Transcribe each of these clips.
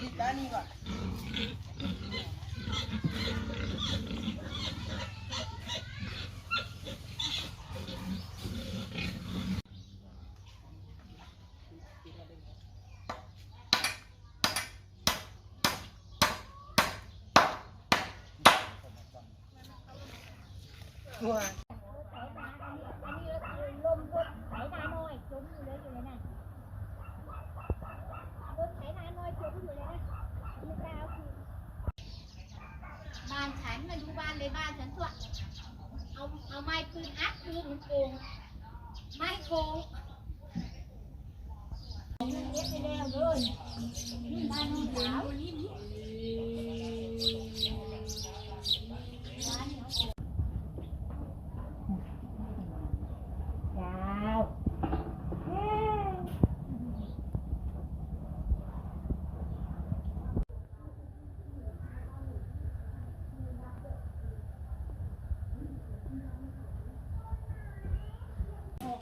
ปิดด้านนี้ก่อน ลมรถไถนาน้อยจมอยู่เลยอยู่เลยนะรถไถนาน้อยจมอยู่เลยนะมีกาวคือบ้านฉันมาดูบ้านเลยบ้านฉันตัวเอาเอาไม้ปืนอัดปืนโกงไม้โกงเย็บไปแล้วเลยนี่บ้านน้องสาวบ้านน้องสาวยาวเย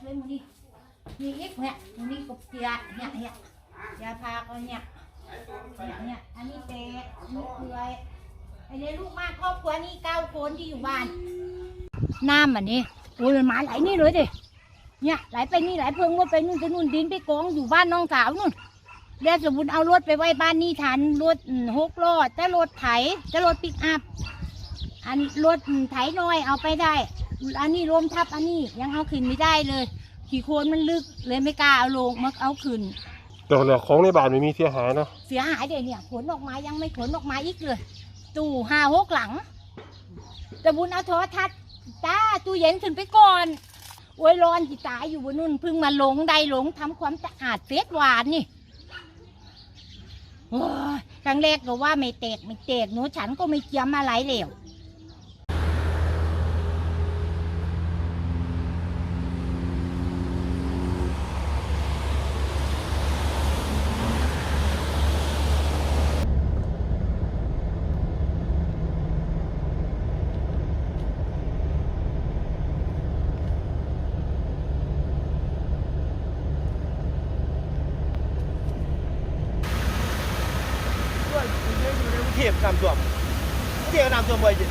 ้ ออกเลยมึงนี่มีอีกเนี่ยมึงนี่กบเกียเนี่ยเนี่ยยาพาก็เนี่ยเนี่ยเนี่ยอันนี้เตะอันนี้เกลือไอ้เนี่ยลูกมากครอบครัวนี่เก้าคนที่อยู่บ้านน้ำอันนี้โอ้ยมันมาไหลนี่เลยดิเนี่ยไหลไปนี่ไหลเพิงรถไปนู่นไปนู่นดินไปกองอยู่บ้านน้องสาวนู่นแล้วสมมติเอารถไปไว้บ้านนี่ทันรถหกล้อจะรถไถจะรถปิกอัพอันรถไถน้อยเอาไปได้ อันนี้รวมทับอันนี้ยังเอาขึ้นไม่ได้เลย ขี่โคลนมันลึกเลยไม่กล้าเอาลงมาเอาขึ้นแต่เหลือของในบ้านไม่มีเสียหายเนาะเสียหายเดี๋ยวเนี่ยขนออกมายังไม่ขนออกมาอีกเลย ตู้ห้าหกหลังแต่บุญเอาโทรทัศน์จ้าตู้เย็นขึ้นไปก่อนโอ้ยร้อนจิตายอยู่บนนู่นเพิ่งมาลงได้ลงทำความสะอาดเฟสหวานนี่โอ้ยครั้งแรกก็ว่าไม่แตกไม่แตกหนูฉันก็ไม่เจียมอะไรแล้ว เยอะอยู่ในกรุงเทพน้ำท่วมกรุงเทพน้ำท่วมบ่อยจริง